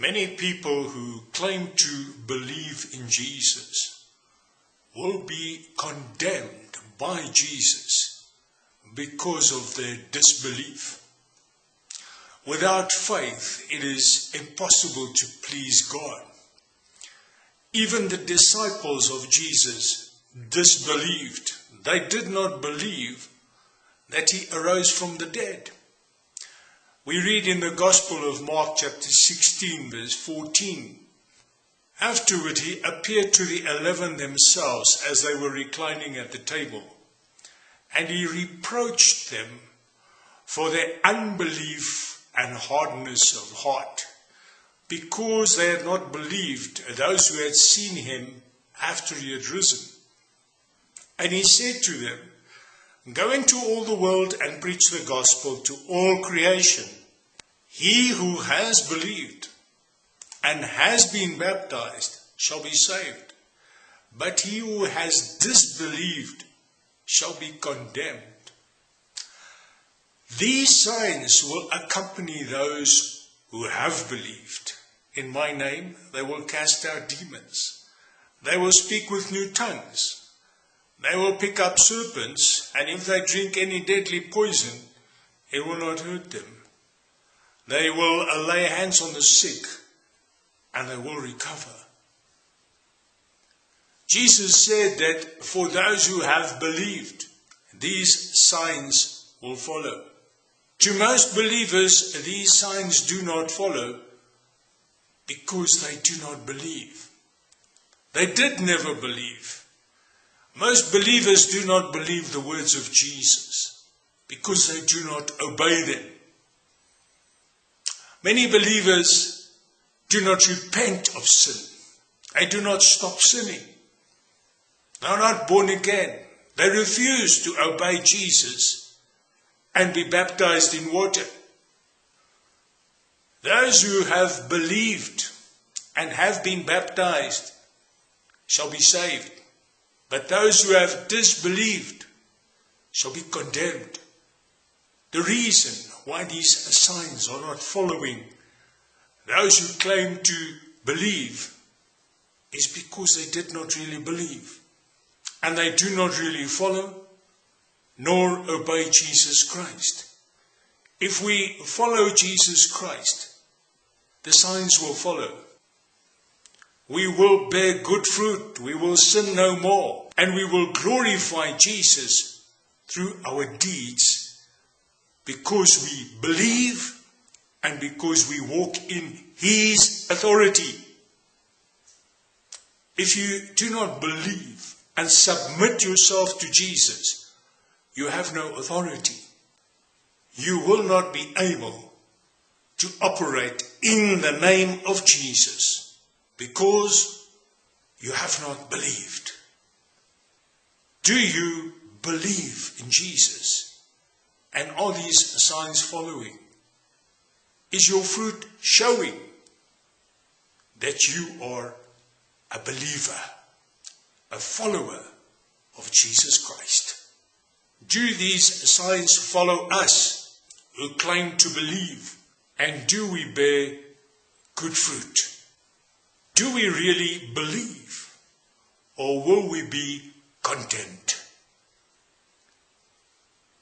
Many people who claim to believe in Jesus will be condemned by Jesus because of their disbelief. Without faith, it is impossible to please God. Even the disciples of Jesus disbelieved. They did not believe that he arose from the dead. We read in the Gospel of Mark, chapter 16, verse 14. Afterward, he appeared to the eleven themselves as they were reclining at the table, and he reproached them for their unbelief and hardness of heart, because they had not believed those who had seen him after he had risen. And he said to them, Go into all the world and preach the gospel to all creation. He who has believed and has been baptized shall be saved, but he who has disbelieved shall be condemned. These signs will accompany those who have believed. In my name they will cast out demons. They will speak with new tongues. They will pick up serpents, and if they drink any deadly poison, it will not hurt them. They will uh, lay hands on the sick and they will recover. Jesus said that for those who have believed, these signs will follow. To most believers, these signs do not follow because they do not believe. They did never believe. Most believers do not believe the words of Jesus because they do not obey them. Many believers do not repent of sin. They do not stop sinning. They are not born again. They refuse to obey Jesus and be baptized in water. Those who have believed and have been baptized shall be saved, but those who have disbelieved shall be condemned. The reason why these signs are not following those who claim to believe is because they did not really believe. And they do not really follow nor obey Jesus Christ. If we follow Jesus Christ, the signs will follow. We will bear good fruit, we will sin no more, and we will glorify Jesus through our deeds because we believe and because we walk in His authority. If you do not believe and submit yourself to Jesus, you have no authority. You will not be able to operate in the name of Jesus because you have not believed. Do you believe in Jesus? And are these signs following? Is your fruit showing that you are a believer, a follower of Jesus Christ? Do these signs follow us who claim to believe? And do we bear good fruit? Do we really believe? Or will we be condemned?